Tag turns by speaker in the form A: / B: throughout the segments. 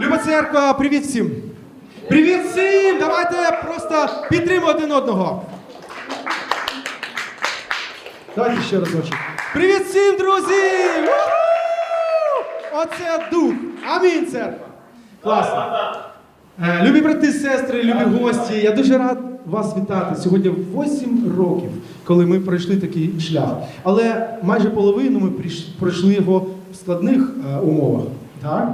A: Люба церква, привіт всім! Привіт всім! Давайте просто підтримуємо один одного. Давайте ще разочок. Привіт всім, друзі! Оце дух! Амінь, церква! Класно! Е, Любі брати, сестри, любі гості, я дуже рад вас вітати. Сьогодні 8 років, коли ми пройшли такий шлях. Але майже половину ми пройшли його в складних е, умовах. Так?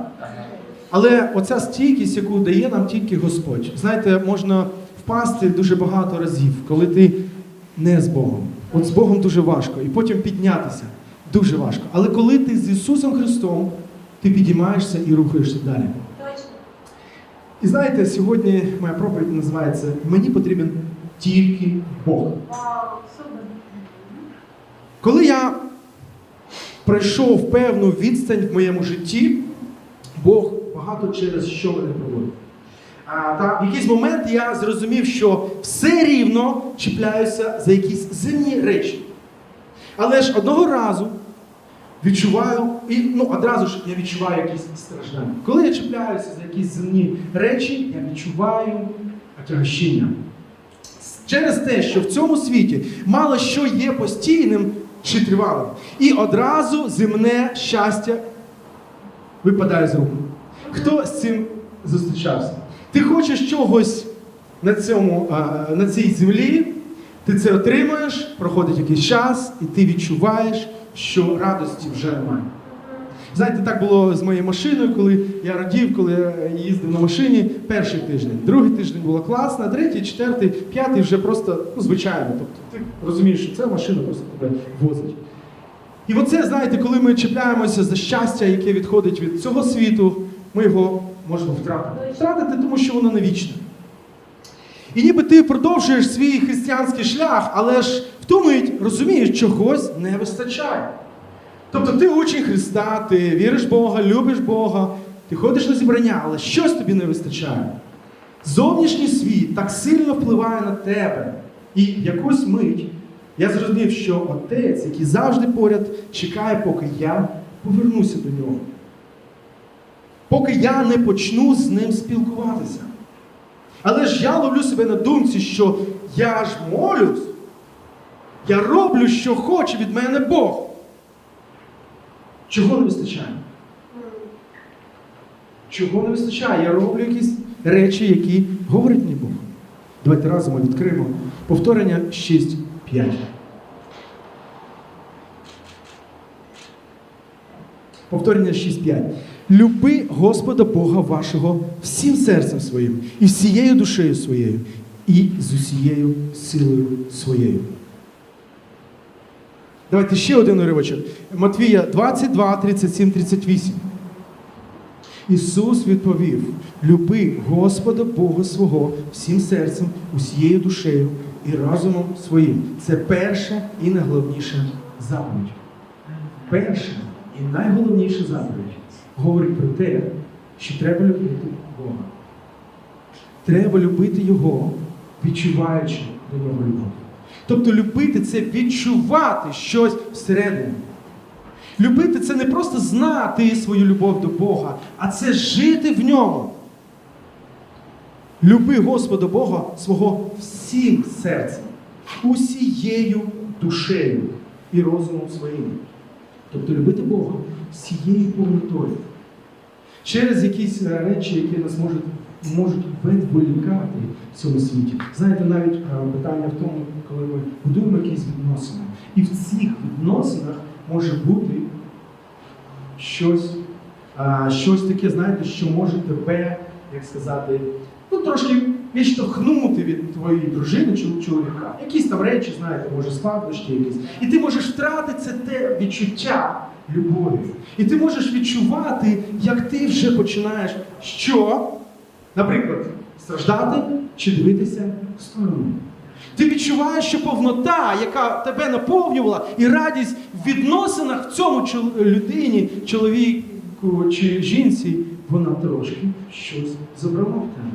A: Але оця стійкість, яку дає нам тільки Господь. Знаєте, можна впасти дуже багато разів, коли ти не з Богом. От з Богом дуже важко. І потім піднятися дуже важко. Але коли ти з Ісусом Христом, ти підіймаєшся і рухаєшся далі. І знаєте, сьогодні моя проповідь називається Мені потрібен тільки Бог. Коли я пройшов певну відстань в моєму житті, Бог багато через що мене проводив. А, та в якийсь момент я зрозумів, що все рівно чіпляюся за якісь земні речі. Але ж одного разу відчуваю, і ну, одразу ж я відчуваю якісь страждання. Коли я чіпляюся за якісь земні речі, я відчуваю отягощення. Через те, що в цьому світі мало що є постійним чи тривалим. І одразу земне щастя випадає з рук. Хто з цим зустрічався? Ти хочеш чогось на, цьому, на цій землі, ти це отримуєш, проходить якийсь час, і ти відчуваєш, що радості вже немає. Знаєте, так було з моєю машиною, коли я радів, коли я їздив на машині перший тиждень. Другий тиждень було класно, третій, четвертий, п'ятий вже просто ну, звичайно. Тобто ти розумієш, що це машина просто тебе возить. І оце, знаєте, коли ми чіпляємося за щастя, яке відходить від цього світу, ми його можемо втратити. Втратити, тому що воно не вічне. І ніби ти продовжуєш свій християнський шлях, але ж в ту мить розумієш, чогось не вистачає. Тобто ти учень Христа, ти віриш Бога, любиш Бога, ти ходиш на зібрання, але щось тобі не вистачає. Зовнішній світ так сильно впливає на тебе. І якусь мить я зрозумів, що отець, який завжди поряд, чекає, поки я повернуся до нього. Поки я не почну з ним спілкуватися. Але ж я ловлю себе на думці, що я ж молюсь, я роблю, що хоче від мене Бог. Чого не вистачає? Чого не вистачає? Я роблю якісь речі, які говорить мені Бог. Давайте разом відкриємо повторення 6.5. Повторення 6.5. Люби Господа Бога вашого всім серцем своїм, і всією душею своєю, і з усією силою своєю. Давайте ще один уривочок. Матвія 22, 37, 38. Ісус відповів: Люби Господа Бога свого всім серцем, усією душею і разумом своїм. Це перша і найголовніша заповідь. Перша і найголовніша заповідь говорить про те, що треба любити Бога. Треба любити Його, відчуваючи до нього любов. Тобто любити це відчувати щось всередині. Любити це не просто знати свою любов до Бога, а це жити в ньому. Люби Господа Бога свого всім серцем, усією душею і розумом своїм. Тобто любити Бога всією повнотою. Через якісь е, речі, які нас можуть, можуть відволікати в цьому світі. Знаєте, навіть е, питання в тому, коли ми будуємо якісь відносини. І в цих відносинах може бути щось, щось таке, знаєте, що може тебе, як сказати, ну трошки відштовхнути від твоєї дружини чи чоловіка. Якісь там речі, знаєте, може складнощі якісь. І ти можеш втратити це те відчуття любові. І ти можеш відчувати, як ти вже починаєш що? Наприклад, страждати чи дивитися в сторону. Ти відчуваєш, що повнота, яка тебе наповнювала, і радість в відносинах в цьому людині, чоловіку чи жінці, вона трошки щось забрала в тебе.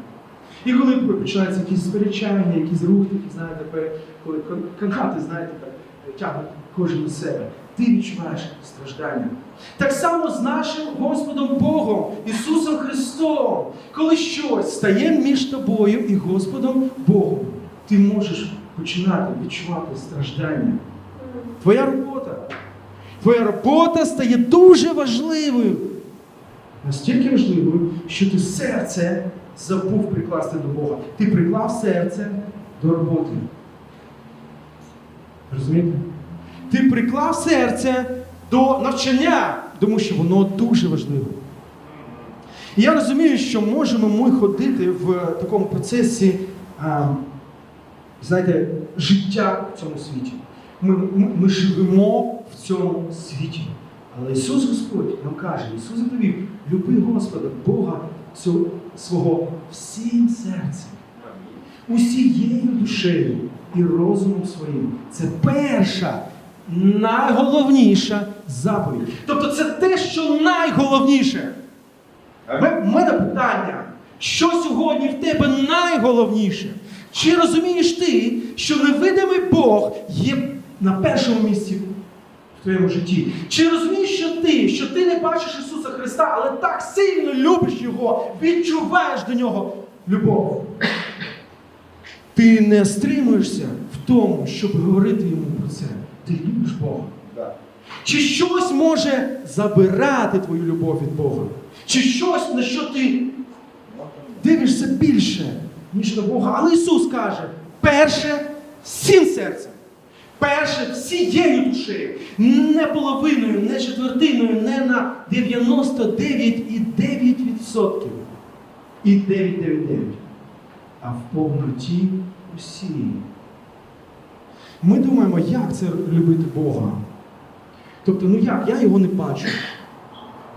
A: І коли починаються якісь сперечання, якісь рухи, такі, знаєте, коли кон- канати, знаєте, тягнуть кожен на себе. ти відчуваєш страждання. Так само з нашим Господом Богом, Ісусом Христом, коли щось стає між тобою і Господом Богом, ти можеш починати відчувати страждання. Твоя робота. Твоя робота стає дуже важливою. Настільки важливою, що ти серце забув прикласти до Бога. Ти приклав серце до роботи. Розумієте? Ти приклав серце до навчання, тому що воно дуже важливе. І я розумію, що можемо ми ходити в такому процесі, а, знаєте, життя в цьому світі. Ми, ми, ми живемо в цьому світі. Але Ісус Господь нам каже, Ісус заповів, люби Господа, Бога свого всім серцем, усією душею і розумом своїм. Це перша, найголовніша заповідь. Тобто це те, що найголовніше. В мене питання, що сьогодні в тебе найголовніше? Чи розумієш ти, що невидимий Бог є на першому місці твоєму житті? Чи розумієш, що ти, що ти не бачиш Ісуса Христа, але так сильно любиш Його, відчуваєш до нього любов? Ти не стримуєшся в тому, щоб говорити йому про це. Ти любиш Бога. Чи щось може забирати твою любов від Бога? Чи щось, на що ти дивишся більше, ніж на Бога? Але Ісус каже: перше всім серцем, перше всією душею, не половиною, не четвертиною, не на 99,9%. І 9,99. А в повноті усієї. Ми думаємо, як це любити Бога. Тобто, ну як? Я його не бачу.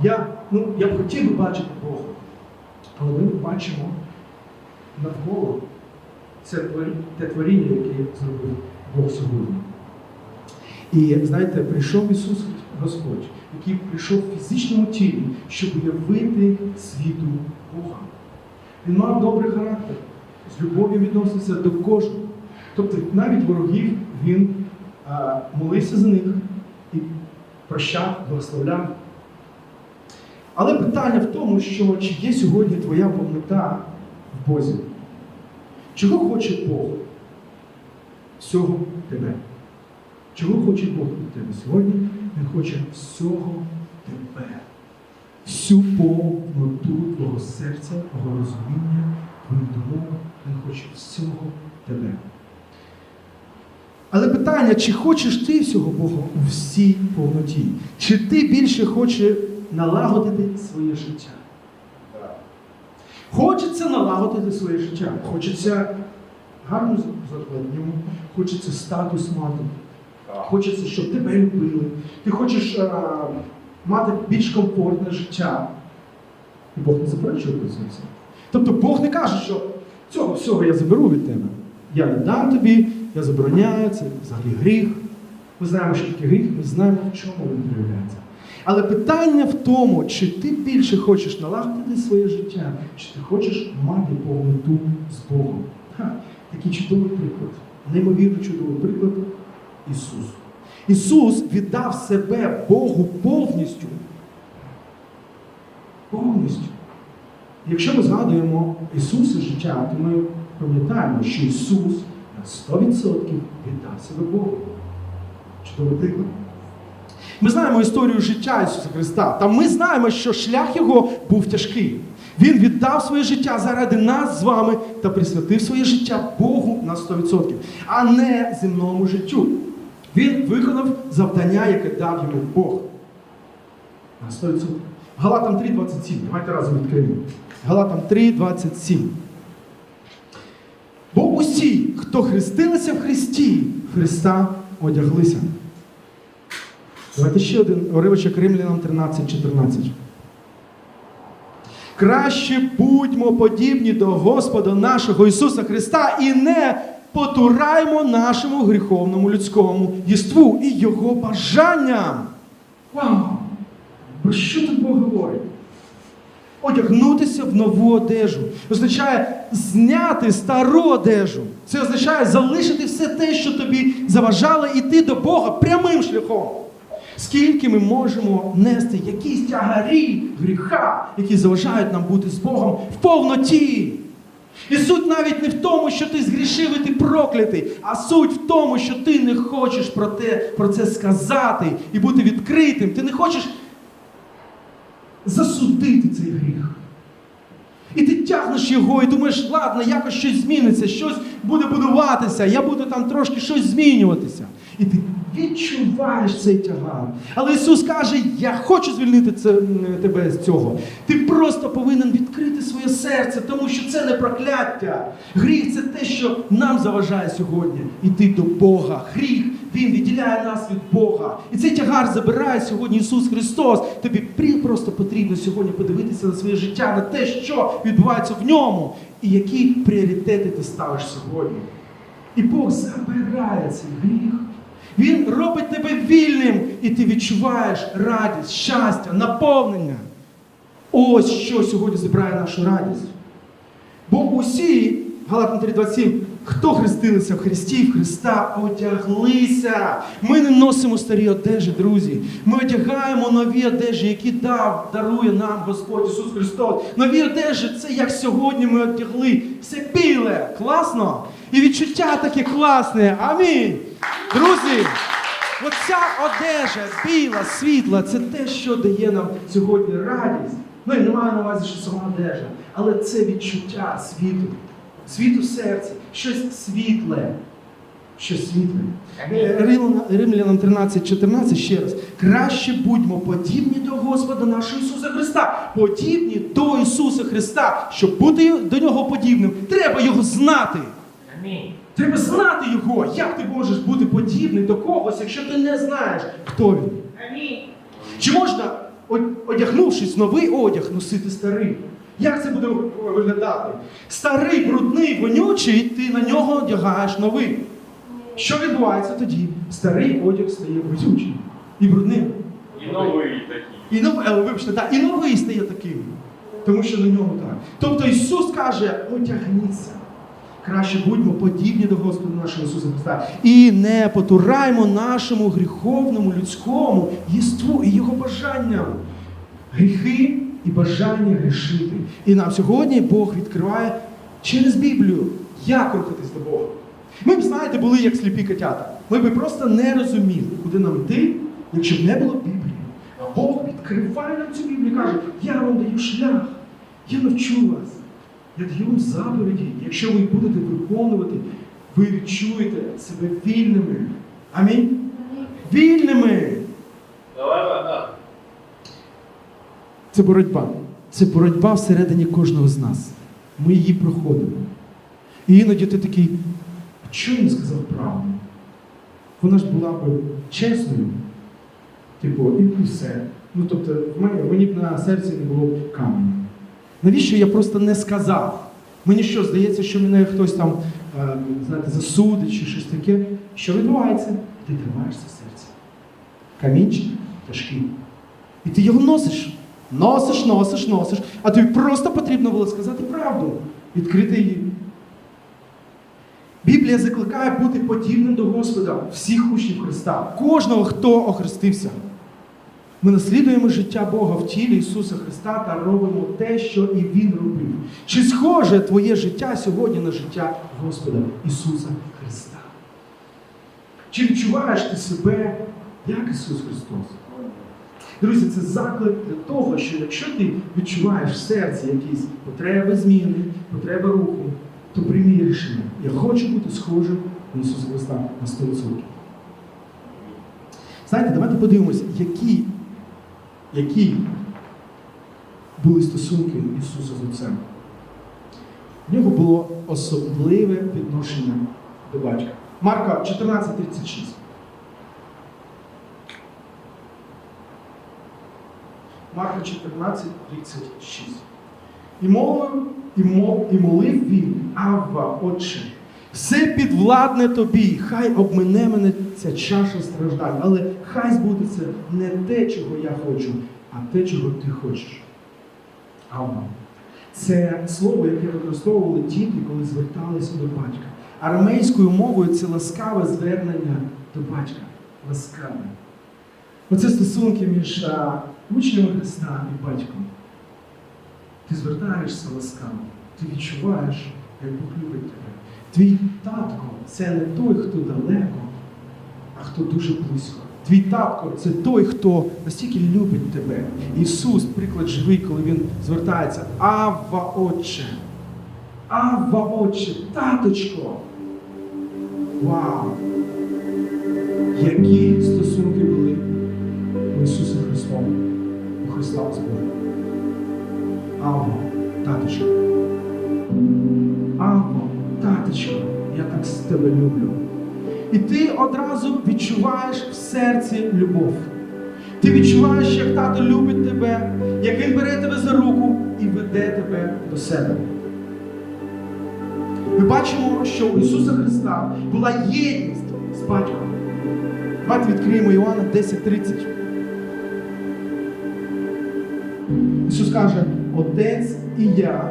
A: Я, ну, я б хотів би бачити Бога. Але ми бачимо навколо це те творіння, яке зробив Бог сьогодні. І знаєте, прийшов Ісус Господь, який прийшов в фізичному тілі, щоб явити світу Бога. Він мав добрий характер, з любов'ю відносився до кожного. Тобто навіть ворогів він а, молився за них і прощав, благословляв. Але питання в тому, що чи є сьогодні твоя повнота в Бозі? Чого хоче Бог? Всього тебе. Чого хоче Бог від тебе сьогодні? Він хоче всього тебе. Всю повноту твого серця, твого розуміння, твою думок. Він хоче всього тебе. Але питання, чи хочеш ти всього Бога у всій повноті? Чи ти більше хочеш налагодити своє життя? Хочеться налагодити своє життя. Хочеться гарну зарплатню, хочеться статус мати. Хочеться, щоб тебе любили. Ти хочеш а, мати більш комфортне життя. І Бог не заперечує про. Тобто Бог не каже, що цього всього я заберу від тебе. Я не дам тобі, я забороняю, це взагалі гріх. Ми знаємо, що таке гріх, ми знаємо, в чому він проявляється. Але питання в тому, чи ти більше хочеш налагодити своє життя, чи ти хочеш мати повноту з Богом. Ха, такий чудовий приклад, неймовірно чудовий приклад Ісус. Ісус віддав себе Богу повністю. Повністю. Якщо ми згадуємо Ісуса життя, то ми пам'ятаємо, що Ісус на 100% віддав себе Богу. Чудовий приклад. Ми знаємо історію життя Ісуса Христа. Та ми знаємо, що шлях Його був тяжкий. Він віддав своє життя заради нас з вами та присвятив своє життя Богу на 100%, а не земному життю. Він виконав завдання, яке дав йому Бог. На 100%. Галатам 3,27. Давайте разом відкриємо. Галатам 3,27. Бо усі, хто хрестилися в Христі, Христа одяглися. Давайте ще один уривочок Римлянам 13,14. Краще будьмо подібні до Господа нашого Ісуса Христа і не потураймо нашому гріховному людському єству і Його бажанням. Вау! Про що тут Бог говорить? Одягнутися в нову одежу означає зняти стару одежу. Це означає залишити все те, що тобі заважало йти до Бога прямим шляхом. Скільки ми можемо нести якісь тягарі гріха, які заважають нам бути з Богом в повноті. І суть навіть не в тому, що ти згрішив і ти проклятий, а суть в тому, що ти не хочеш про, те, про це сказати і бути відкритим. Ти не хочеш засудити цей гріх. І ти тягнеш його і думаєш, ладно, якось щось зміниться, щось буде будуватися, я буду там трошки щось змінюватися. І ти відчуваєш цей тягар. Але Ісус каже: Я хочу звільнити це, тебе з цього. Ти просто повинен відкрити своє серце, тому що це не прокляття. Гріх це те, що нам заважає сьогодні йти до Бога. Гріх він відділяє нас від Бога. І цей тягар забирає сьогодні Ісус Христос. Тобі просто потрібно сьогодні подивитися на своє життя, на те, що відбувається в ньому, і які пріоритети ти ставиш сьогодні. І Бог забирає цей гріх. Він робить тебе вільним, і ти відчуваєш радість, щастя, наповнення. Ось що сьогодні збирає нашу радість. Бо усі, Галатам 3.27, хто хрестилися в Христі, в Христа одяглися. Ми не носимо старі одежі, друзі. Ми одягаємо нові одежі, які дав, дарує нам Господь Ісус Христос. Нові одежі це як сьогодні ми одягли. Все біле, класно. І відчуття таке класне. Амінь. Друзі, оця одежа біла, світла, це те, що дає нам сьогодні радість. Ну і немає на увазі, що сама одежа, але це відчуття світу, світу в серці, щось світле. Щось світле. Е, Рим- Римлянам 13, 14 ще раз. Краще будьмо подібні до Господа нашого Ісуса Христа. Подібні до Ісуса Христа. Щоб бути до нього подібним, треба його знати.
B: Амінь.
A: Треба знати його. Як ти можеш бути подібний до когось, якщо ти не знаєш, хто він?
B: Амінь.
A: Чи можна, одягнувшись новий одяг, носити старий? Як це буде виглядати? Старий, брудний, вонючий, ти на нього одягаєш новий. Що відбувається тоді? Старий одяг стає вонючим і брудним.
C: І новий такий.
A: І новий, але вибачте, так, і новий стає таким. Тому що на ньому так. Тобто Ісус каже, одягніться. Краще будьмо подібні до Господа нашого Ісуса Христа. І не потураймо нашому гріховному людському єству і його бажанням. Гріхи і бажання грішити. І нам сьогодні Бог відкриває через Біблію, як рухатись до Бога. Ми б, знаєте, були як сліпі котята. Ми б просто не розуміли, куди нам йти, якщо б не було Біблії. А Бог відкриває нам цю Біблію і каже, я вам даю шлях, я навчу вас, я даю вам заповіді. Якщо ви будете виконувати, ви відчуєте себе вільними. Амінь. Вільними. Це боротьба. Це боротьба всередині кожного з нас. Ми її проходимо. І іноді ти такий, я не сказав правду? Вона ж була б чесною. Типу, і все. Ну, тобто, в мене, мені б на серці не було б каменю. Навіщо я просто не сказав? Мені що, здається, що мене хтось там, е, знаєте, засудить чи щось таке. Що відбувається? Ти тримаєшся в серці. Камінчик тяжкий. І ти його носиш. Носиш, носиш, носиш. А тобі просто потрібно було сказати правду, відкрити її. Біблія закликає бути подібним до Господа всіх учнів Христа, кожного, хто охрестився. Ми наслідуємо життя Бога в тілі Ісуса Христа та робимо те, що і Він робив. Чи схоже твоє життя сьогодні на життя Господа Ісуса Христа? Чи відчуваєш ти себе як Ісус Христос? Друзі, це заклик для того, що якщо ти відчуваєш в серці якісь потреби зміни, потреби руху, то приймі рішення. Я хочу бути схожим на Ісуса Христа на 100%. Знаєте, давайте подивимося, які, які були стосунки Ісуса з Отцем. В нього було особливе відношення до батька. Марка 14:36. Марка 14, 36. І мовив, і, мов, і молив він, Авва, Отче, все підвладне тобі, хай обмине мене ця чаша страждань, але хай збудеться не те, чого я хочу, а те, чого ти хочеш. Авва. Це слово, яке використовували діти, коли зверталися до батька. Арамейською мовою це ласкаве звернення до батька. Ласкаве. Оце стосунки між а, учнями Христа і батьком. Ти звертаєшся ласкаво, ти відчуваєш, як Бог любить тебе. Твій татко це не той, хто далеко, а хто дуже близько. Твій татко це той, хто настільки любить тебе. Ісус, приклад живий, коли Він звертається. Авва Отче. Авва Отче, таточко. Вау! Які стосунки були у Ісуса Христом, у Христа Богом. Авва, таточко. Тебе люблю. І ти одразу відчуваєш в серці любов. Ти відчуваєш, як тато любить тебе, як він бере тебе за руку і веде тебе до себе. Ми бачимо, що у Ісуса Христа була єдність з батьком. Давайте відкриємо Іоанна 10.30. Ісус каже, Отець і я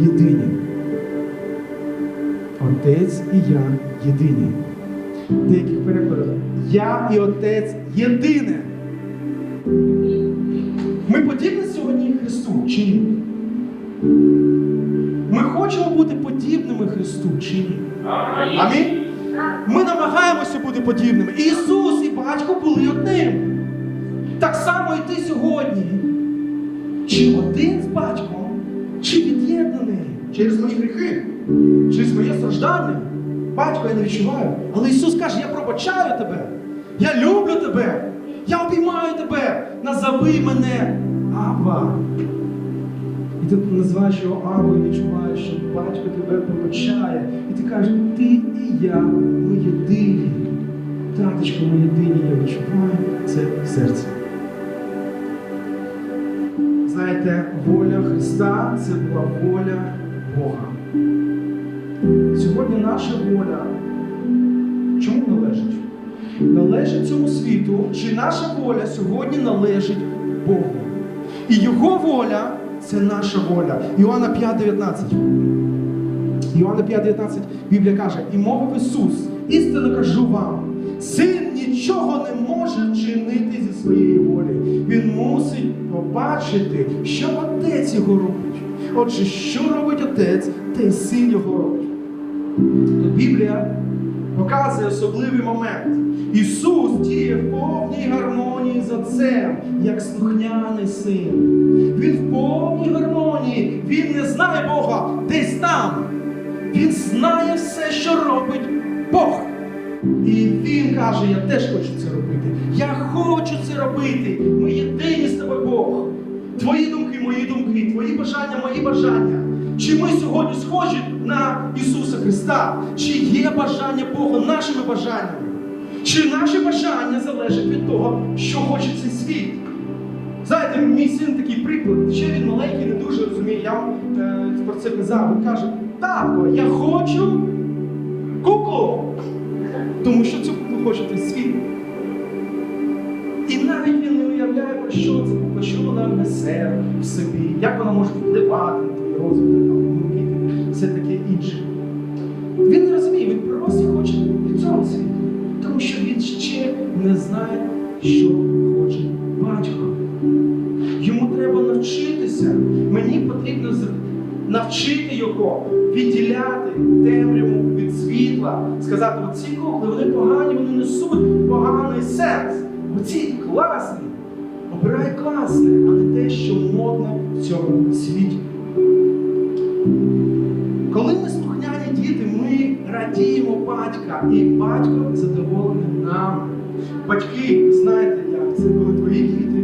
A: єдині. Отець і я єдині. Деяких перекладах. Я і Отець єдине. Ми подібні сьогодні Христу чи ні? Ми хочемо бути подібними Христу чи ні? Амінь? Ми намагаємося бути подібними. Ісус і батько були одним. Так само і ти сьогодні. Чи один з батьком, чи від'єднаний через мої гріхи, через моє страждання. Батько я не відчуваю. Але Ісус каже, я пробачаю тебе. Я люблю тебе. Я обіймаю тебе. Назови мене Ава. І ти називаєш його Авою і відчуваєш, що батько тебе пробачає. І ти кажеш, ти і я, ми єдині. Таточко, ми єдині, я відчуваю це в серці. Знаєте, воля Христа це була воля Бога. Сьогодні наша воля чому належить? Належить цьому світу, чи наша воля сьогодні належить Богу? І Його воля це наша воля. Іоанна 5,19. Іоанна 5,19 Біблія каже, і мовив Ісус, істинно кажу вам, син нічого не може вчинити зі своєї волі. Він мусить побачити, що отець його робить. Отже, що робить отець, те й син його. То Біблія показує особливий момент. Ісус діє в повній гармонії з Отцем, як слухняний син. Він в повній гармонії. Він не знає Бога десь там. Він знає все, що робить Бог. І він каже: Я теж хочу це робити. Я хочу це робити. Ми єдині з тобою Бог. Твої думки, мої думки, твої бажання, мої бажання. Чи ми сьогодні схожі на Ісуса Христа? Чи є бажання Бога нашими бажаннями? Чи наші бажання залежать від того, що хоче цей світ? Знаєте, мій син такий приклад, ще він маленький, не дуже розуміє. Я вам е, про це казав. Він каже: татко, я хочу куклу. Тому що цю куклу хоче той світ. І навіть він не уявляє, про що це кукла, що вона несе в собі, як вона може впливати розвиток, там, думки, все таке інше. Він не розуміє, він просто хоче від цього світу. Тому що він ще не знає, що хоче батько. Йому треба навчитися. Мені потрібно навчити його відділяти темряву від світла. Сказати, оці кукли, вони погані, вони несуть поганий сенс. Оці класні. Обирай класне, а не те, що модно в цьому світі. Радіємо батька, і батько задоволений нами. Батьки, знаєте, як це коли твої діти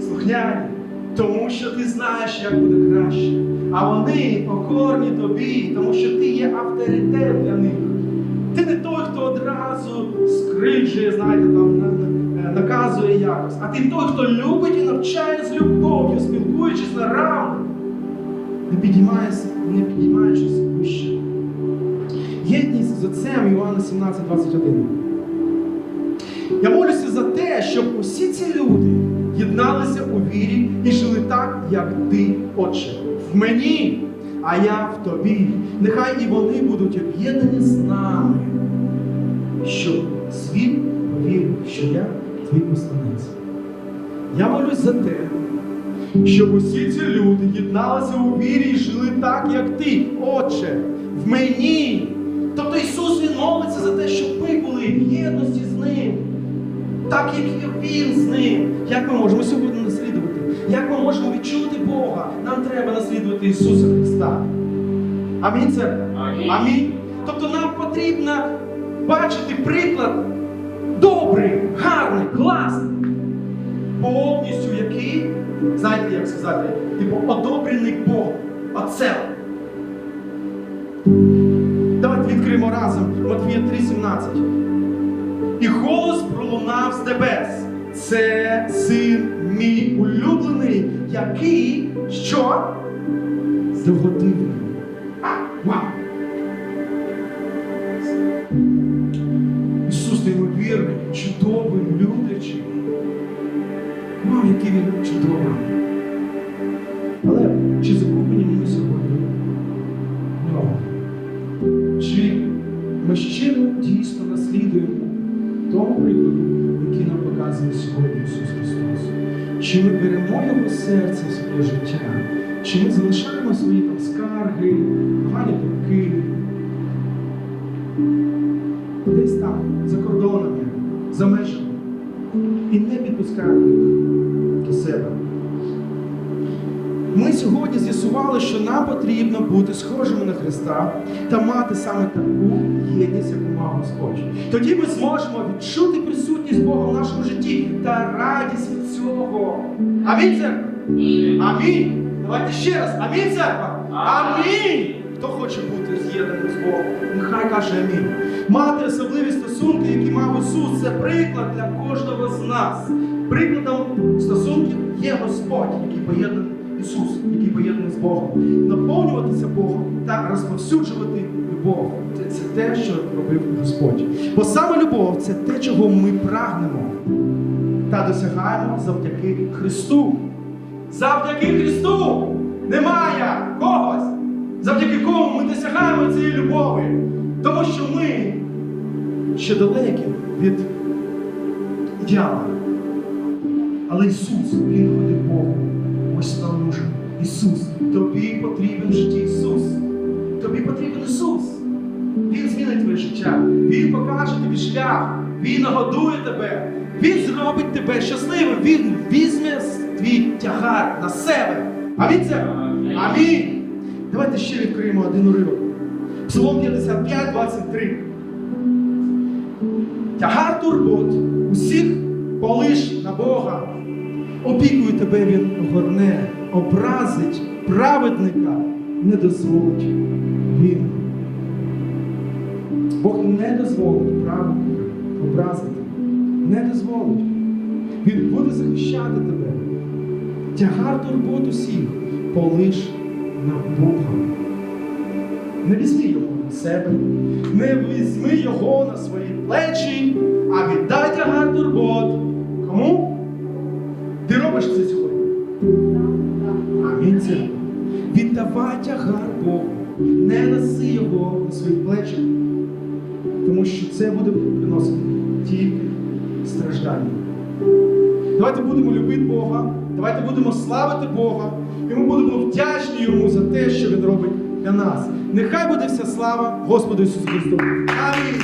A: слухняні, тому що ти знаєш, як буде краще. А вони покорні тобі, тому що ти є авторитет для них. Ти не той, хто одразу скриджує, знаєте, там е, наказує якось, а ти той, хто любить і навчає з любов'ю, спілкуючись на равних, не підіймаєшся, не підіймаючись вище. Єдність з отцем Іоанна 17, 21. Я молюся за те, щоб усі ці люди єдналися у вірі і жили так, як ти, Отче, в мені, а я в тобі. Нехай і вони будуть об'єднані з нами, щоб світ повірив, що я твій посланець. Я молюсь за те, щоб усі ці люди єдналися у вірі і жили так, як ти, Отче, в мені. Молиться за те, щоб ми були в єдності з Ним. Так, як і Він з ним. Як ми можемо сьогодні наслідувати? Як ми можемо відчути Бога? Нам треба наслідувати Ісуса Христа. Амінь, церква?
C: Амінь.
A: Амінь. Тобто нам потрібно бачити приклад добрий, гарний, класний, повністю який, знаєте, як сказати, типу, одобрений Богом, Отцем. Матвія 3,17. І голос пролунав з небес. Це син мій улюблений, який що? Чи ми беремо Його серце в своє життя? Чи ми залишаємо свої там скарги, погані думки? Десь там, за кордонами, за межами. І не підпускаємо їх до себе. Ми сьогодні з'ясували, що нам потрібно бути схожими на Христа та мати саме таку єдність, яку мав Господь. Тоді ми зможемо відчути присутність Бога в нашому житті та радість цього. Амінь, церква? Амінь. Давайте ще раз. Амінь, церква. Амінь. Хто хоче бути з'єднаним з Богом? Нехай каже амінь. Мати особливі стосунки, які мав Ісус, це приклад для кожного з нас. Прикладом стосунків є Господь, який поєднаний Ісус, який поєднаний з Богом. Наповнюватися Богом та розповсюджувати любов. Це, це те, що робив Господь. Бо саме любов це те, чого ми прагнемо та досягаємо завдяки Христу. Завдяки Христу немає когось, завдяки кому ми досягаємо цієї любові. Тому що ми ще далекі від ідеала. Але Ісус, Він ходить Богу. Ось нам нужен. Ісус. Тобі потрібен в житті Ісус. Тобі потрібен Ісус. Він змінить твоє життя. Він покаже тобі шлях. Він нагодує тебе. Він зробить тебе щасливим. Він візьме твій тягар на себе. Амінь це? Амінь. Давайте ще відкриємо один уривок. Псалом 55, 23. Тягар турбот усіх полиш на Бога. Опікує тебе він горне, образить праведника, не дозволить він. Бог не дозволить праведника образити. Не дозволить. Він буде захищати тебе. Тягар турбот усіх полиш на Бога. Не візьми його на себе, не візьми його на свої плечі, а віддай тягар турбот. Кому? Ти робиш це сьогодні? Амінь. Це. Віддавай тягар Богу. Не неси його на свої плечі, тому що це буде приносити тільки страждання. Давайте будемо любити Бога, давайте будемо славити Бога, і ми будемо вдячні Йому за те, що Він робить для нас. Нехай буде вся слава Господу Ісусу Христу. Амінь.